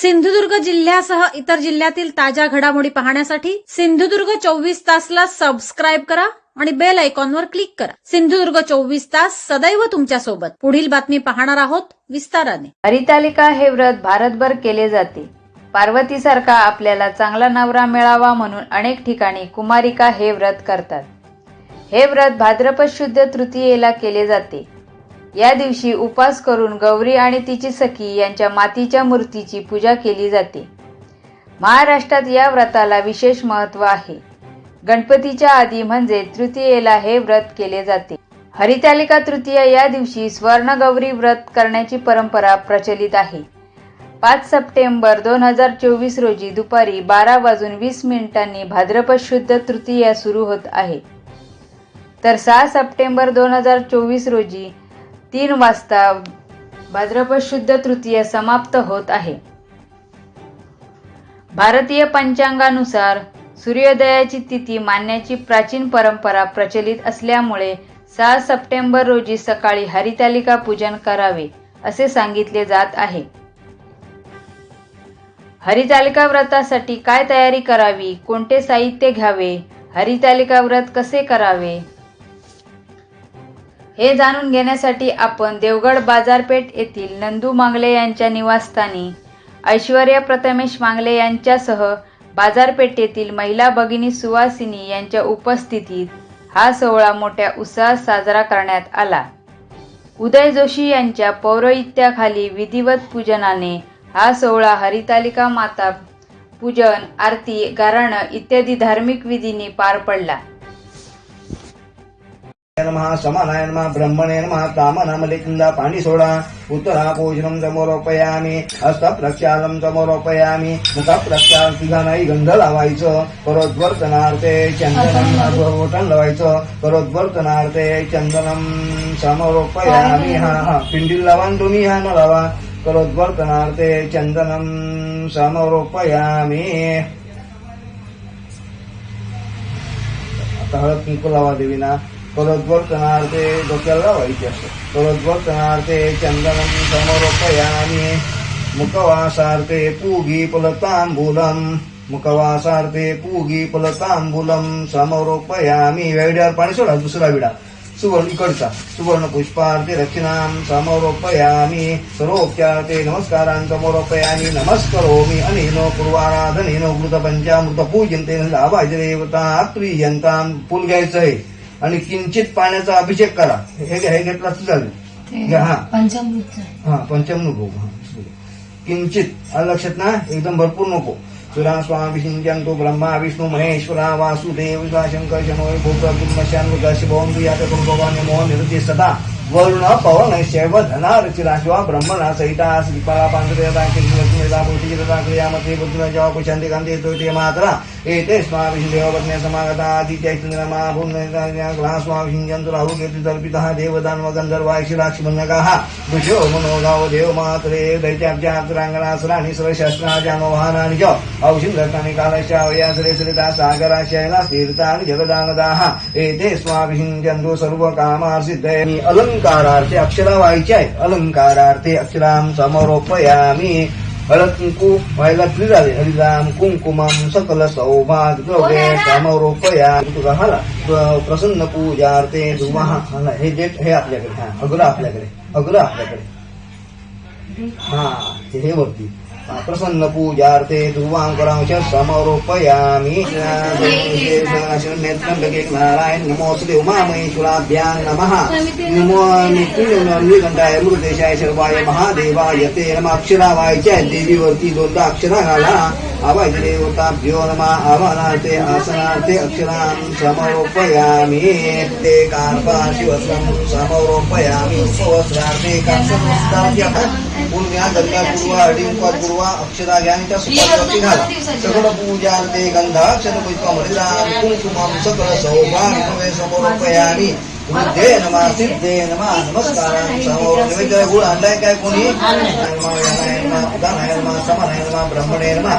सिंधुदुर्ग जिल्ह्यासह इतर जिल्ह्यातील ताज्या घडामोडी पाहण्यासाठी सिंधुदुर्ग चोवीस तासला सबस्क्राईब करा आणि बेल आयकॉनवर क्लिक करा. सिंधुदुर्ग चोवीस तास सदैव तुमच्यासोबत पुढील बातमी पाहणार आहोत विस्ताराने. हरितालिका हे व्रत भारतभर केले जाते. पार्वतीसारखा आपल्याला चांगला नवरा मिळावा म्हणून अनेक ठिकाणी कुमारिका हे व्रत करतात. हे व्रत भाद्रपद शुद्ध तृतीयेला केले जाते. या दिवशी उपास करून गौरी आणि तिची सखी यांच्या मातीच्या मूर्तीची पूजा केली जाते. महाराष्ट्रात या व्रताला विशेष महत्त्व आहे. गणपतीच्या आधी म्हणजे तृतीयेला हे व्रत केले जाते. हरितालिका तृतीया या दिवशी स्वर्णगौरी व्रत करण्याची परंपरा प्रचलित आहे. पाच सप्टेंबर दोन हजार चोवीस रोजी दुपारी बारा वाजून वीस मिनिटांनी भाद्रपद शुद्ध तृतीया सुरू होत आहे. तर सहा सप्टेंबर दोन हजार चोवीस रोजी तीन वाजता भाद्रपद शुद्ध तृतीया समाप्त होत आहे. भारतीय पंचांगानुसार सूर्योदयाची तिथी मानण्याची प्राचीन परंपरा प्रचलित असल्यामुळे सहा सप्टेंबर रोजी सकाळी हरितालिका पूजन करावे असे सांगितले जात आहे. हरितालिका व्रतासाठी काय तयारी करावी कोणते साहित्य घ्यावे हरितालिका व्रत कसे करावे हे जाणून घेण्यासाठी आपण देवगड बाजारपेठ येथील नंदू मांगले यांच्या निवासस्थानी ऐश्वर्या प्रथमेश मांगले यांच्यासह बाजारपेठेतील महिला भगिनी सुवासिनी यांच्या उपस्थितीत हा सोहळा मोठ्या उत्साहात साजरा करण्यात आला. उदय जोशी यांच्या पौरोहित्याखाली विधिवत पूजनाने हा सोहळा हरितालिका माता पूजन आरती गारणं इत्यादी धार्मिक विधींनी पार पडला. नमः समानाय नमः ब्रह्मणे नमः कामनामलिकिंदा पाणी सोडा उत्तरा पूजनं समोरोपयामी हस्त प्रक्षालन समोरोपयामी मुख प्रक्षाल तिघा नाही गंध लावायचं परोद्वर्तनार्थे चंदनम बोटण लावायचं परोद्वर्तनार्थे चंदनम समोरोपयामी हा हा पिंडील लावा तुम्ही हा न लावा परोद्वर्तनार्थे चंदनम समोरोपयामी आता हळद कुंकू लावा देवीना. परोद्वर्तनार्थे डोक्याला लावायची असते परोद्वर्तनार्थे चंदनं समरोपयामी मुखवासार्थे पूगी फलतांबूलम मुखवासार्थे पूगी फलतांबूलम समरोपयामी वेड्यावर पाणी सोडा दुसरा विडा सुवर्ण इकडचा सुवर्ण पुष्पार्थे रचनां समरोपयामी सरोप्यार्थे नमस्कारां समरोपयामी नमस्करोमी अनेनो पूर्वाराधनेनो मृत पंचामृत पूजनते लाभाजदेवता प्रियंतां फुल घ्यायचं आहे आणि किंचित पाण्याचा अभिषेक करा. हे हे घेतला चालेल हा हा. पंचम नको हा किंचित लक्षात ना? एकदम भरपूर नको. सुरा स्वामी सिंचंतो ब्रह्मा विष्णू महेश्वरा वासुदेव शंकर शनो भूप्रब्रह्म शान्व शिवोम यात भगवान नमो निरती सदा. वरुण पवन शैव धनार ब्रह्मणा सहिता श्रीपाला पांढरेता लक्ष्मीता पुरुषिता क्रियामते बुद्धिन जवा पुशांती कांते मात्रा एते स्वामी देवपत्न्या समागता आदित्य चंद्रमा पुण्य स्वामी सिंचंतो देवदान ऋषो मनोगाव देव मात्रे दैत्याब्जात्रांगणासराणि च औषधरत्नानि कालश्च सरिता सागरा जगदानदाः एते स्वाभिषिञ्चन्तो सर्वकामार्सिद्धये अलङ्कारार्थे अक्षरा व्हायचे आहेत. अलङ्कारार्थे अक्षरां समरोपयामि. कुंकू व्हायला फ्री झाले हरिराम कुंकुमम सकल सौभाग्य समरोपया तुझा हाला. प्रसन्न पूजार्थे हाला. हे डेट हे आपल्याकडे. हा अग्र आपल्याकडे. अग्र आपल्याकडे. हा हे हे वरती. हा, प्रसन्न पूजार्थे ध्रुवांकरांश समरोपयामी। नारायण नमोस्तुते उमामहेश्वराभ्यां नमः। नमो नित्यनिर्घंटाय मृदेशाय सर्वाय महादेवाय ते नम। अक्षरा व्हायच्या देवीवरती दोनदा अक्षरा घाला आवाज देवताभ्यो नमः आवाहनार्थे आसनार्थे अक्षरां समरोपयामी ते कार्पा शिवसं समरोपयामि उपवस्त्रार्थे कांसवस्त्राद्य पुण्या गंगा पूर्वा अडिंपा पूर्वा अक्षरा ज्ञानच्या सुपारीवरती घाला सकल पूजार्थे गंधाक्षर पुष्पमृतां कुंकुमं सकल सौभाग्य समरोपयामि बुद्धे नमा सिद्धे नमा नमस्कारां समोर निवेद्य गुळ आणलाय काय कोणी उदानाय नमा समानाय नमा ब्रह्मणे नमा